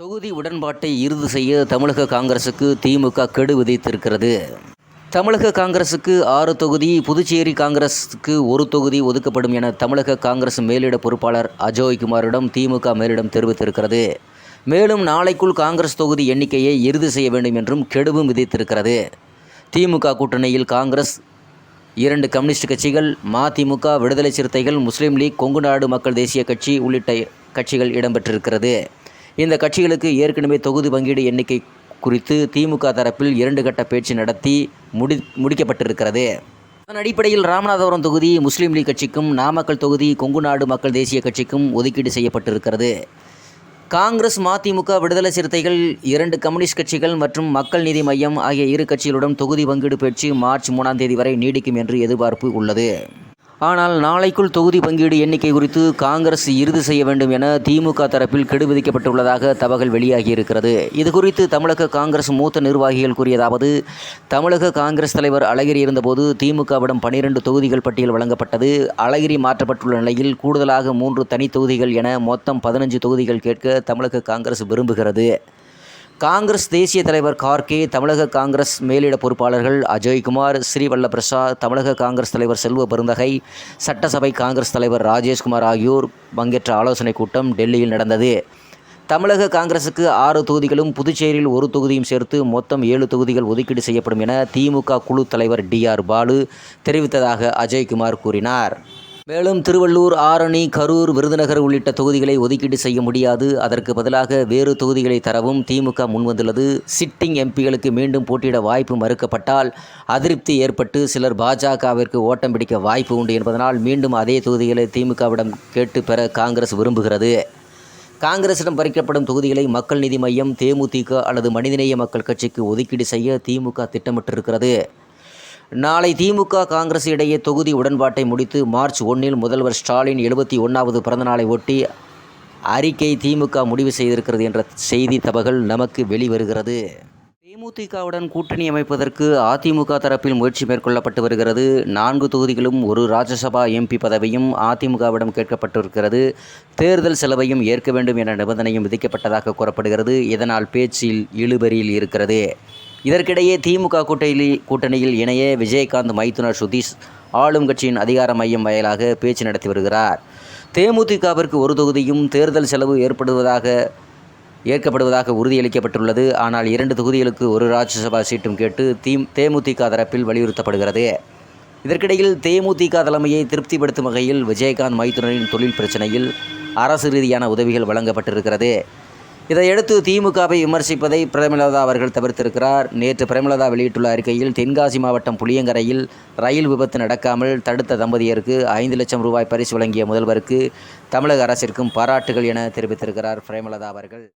தொகுதி உடன்பாட்டை இறுதி செய்ய தமிழக காங்கிரசுக்கு திமுக கெடு விதித்திருக்கிறது. தமிழக காங்கிரசுக்கு ஆறு தொகுதி புதுச்சேரி காங்கிரஸுக்கு ஒரு தொகுதி ஒதுக்கப்படும் என தமிழக காங்கிரஸ் மேலிட பொறுப்பாளர் அஜோய் குமாரிடம் திமுக மேலிடம் தெரிவித்திருக்கிறது. மேலும் நாளைக்குள் காங்கிரஸ் தொகுதி எண்ணிக்கையை இறுதி செய்ய வேண்டும் என்றும் கெடுவும் விதித்திருக்கிறது. திமுக கூட்டணியில் காங்கிரஸ் இரண்டு கம்யூனிஸ்ட் கட்சிகள் மதிமுக விடுதலை சிறுத்தைகள் முஸ்லீம் லீக் கொங்கு நாடு மக்கள் தேசிய கட்சி உள்ளிட்ட கட்சிகள் இடம்பெற்றிருக்கிறது. இந்த கட்சிகளுக்கு ஏற்கனவே தொகுதி பங்கீடு எண்ணிக்கை குறித்து திமுக தரப்பில் இரண்டு கட்ட பேச்சு நடத்தி முடி முடிக்கப்பட்டிருக்கிறது. அதன் அடிப்படையில் ராமநாதபுரம் தொகுதி முஸ்லீம் லீக் கட்சிக்கும் நாமக்கல் தொகுதி கொங்கு நாடு மக்கள் தேசிய கட்சிக்கும் ஒதுக்கீடு செய்யப்பட்டிருக்கிறது. காங்கிரஸ் மதிமுக விடுதலை சிறுத்தைகள் இரண்டு கம்யூனிஸ்ட் கட்சிகள் மற்றும் மக்கள் நீதி மையம் ஆகிய இரு கட்சிகளுடன் தொகுதி பங்கீடு பேச்சு மார்ச் மூணாம் தேதி வரை நீடிக்கும் என்று எதிர்பார்ப்பு உள்ளது. ஆனால் நாளைக்குள் தொகுதி பங்கீடு எண்ணிக்கை குறித்து காங்கிரஸ் இறுதி செய்ய வேண்டும் என திமுக தரப்பில் கெடு விதிக்கப்பட்டுள்ளதாக தகவல் வெளியாகியிருக்கிறது. இது குறித்து தமிழக காங்கிரஸ் மூத்த நிர்வாகிகள் கூறியதாவது தமிழக காங்கிரஸ் தலைவர் அழகிரி இருந்தபோது திமுகவிடம் பனிரெண்டு தொகுதிகள் பட்டியல் வழங்கப்பட்டது. அழகிரி மாற்றப்பட்டுள்ள நிலையில் கூடுதலாக மூன்று தனி தொகுதிகள் என மொத்தம் பதினஞ்சு தொகுதிகள் கேட்க தமிழக காங்கிரஸ் விரும்புகிறது. காங்கிரஸ் தேசிய தலைவர் கார்கே தமிழக காங்கிரஸ் மேலிட பொறுப்பாளர்கள் அஜய்குமார் ஸ்ரீவல்லபிரசாத் தமிழக காங்கிரஸ் தலைவர் செல்வ பெருந்தகை சட்டசபை காங்கிரஸ் தலைவர் ராஜேஷ்குமார் ஆகியோர் பங்கேற்ற ஆலோசனைக் கூட்டம் டெல்லியில் நடந்தது. தமிழக காங்கிரசுக்கு ஆறு தொகுதிகளும் புதுச்சேரியில் ஒரு தொகுதியும் சேர்த்து மொத்தம் ஏழு தொகுதிகள் ஒதுக்கீடு செய்யப்படும் என திமுக குழு தலைவர் டி ஆர் பாலு தெரிவித்ததாக அஜய்குமார் கூறினார். மேலும் திருவள்ளூர் ஆரணி கரூர் விருதுநகர் உள்ளிட்ட தொகுதிகளை ஒதுக்கீடு செய்ய முடியாது. அதற்கு பதிலாக வேறு தொகுதிகளை தரவும் திமுக முன்வந்துள்ளது. சிட்டிங் எம்பிகளுக்கு மீண்டும் போட்டியிட வாய்ப்பு மறுக்கப்பட்டால் அதிருப்தி ஏற்பட்டு சிலர் பாஜகவிற்கு ஓட்டம் பிடிக்க வாய்ப்பு உண்டு என்பதனால் மீண்டும் அதே தொகுதிகளை திமுகவிடம் கேட்டு பெற காங்கிரஸ் விரும்புகிறது. காங்கிரசிடம் பறிக்கப்படும் தொகுதிகளை மக்கள் நீதி மையம் தேமுதிக அல்லது மனிதநேய மக்கள் கட்சிக்கு ஒதுக்கீடு செய்ய திமுக திட்டமிட்டிருக்கிறது. நாளை திமுக காங்கிரஸ் இடையே தொகுதி உடன்பாட்டை முடித்து மார்ச் ஒன்றில் முதல்வர் ஸ்டாலின் எழுபத்தி ஒன்றாவது பிறந்தநாளை ஒட்டி அறிக்கை திமுக முடிவு செய்திருக்கிறது என்ற செய்தி தகவல் நமக்கு வெளிவருகிறது. தேமுதிகவுடன் கூட்டணி அமைப்பதற்கு அதிமுக தரப்பில் முயற்சி மேற்கொள்ளப்பட்டு வருகிறது. நான்கு தொகுதிகளும் ஒரு ராஜ்யசபா எம்பி பதவியும் அதிமுகவிடம் கேட்கப்பட்டிருக்கிறது. தேர்தல் செலவையும் ஏற்க வேண்டும் என்ற நிபந்தனையும் விதிக்கப்பட்டதாக கூறப்படுகிறது. இதனால் பேச்சில் இழுபறியில் இருக்கிறது. இதற்கிடையே திமுக கூட்டணி கூட்டணியில் இணைய விஜயகாந்த் மைத்துனர் சுதீஷ் ஆளும் கட்சியின் அதிகார மையம் வயலாக பேச்சு நடத்தி வருகிறார். தேமுதிகவிற்கு ஒரு தொகுதியும் தேர்தல் செலவு ஏற்படுவதாக ஏற்கப்படுவதாக உறுதியளிக்கப்பட்டுள்ளது. ஆனால் இரண்டு தொகுதிகளுக்கு ஒரு ராஜ்யசபா சீட்டும் கேட்டு தீ தேமுதிக தரப்பில் வலியுறுத்தப்படுகிறது. இதற்கிடையில் தேமுதிக தலைமையை திருப்திப்படுத்தும் வகையில் விஜயகாந்த் மைத்துனரின் தொழில் பிரச்சனையில் அரசு ரீதியான உதவிகள் வழங்கப்பட்டிருக்கிறது. இதையடுத்து திமுகவை விமர்சிப்பதை பிரேமலதா அவர்கள் தவிர்த்திருக்கிறார். நேற்று பிரேமலதா வெளியிட்டுள்ள அறிக்கையில் தென்காசி மாவட்டம் புளியங்கரையில் ரயில் விபத்து நடக்காமல் தடுத்த தம்பதியருக்கு ஐந்து லட்சம் ரூபாய் பரிசு வழங்கிய முதல்வருக்கு தமிழக அரசிற்கும் பாராட்டுகள் என தெரிவித்திருக்கிறார் பிரேமலதா அவர்கள்.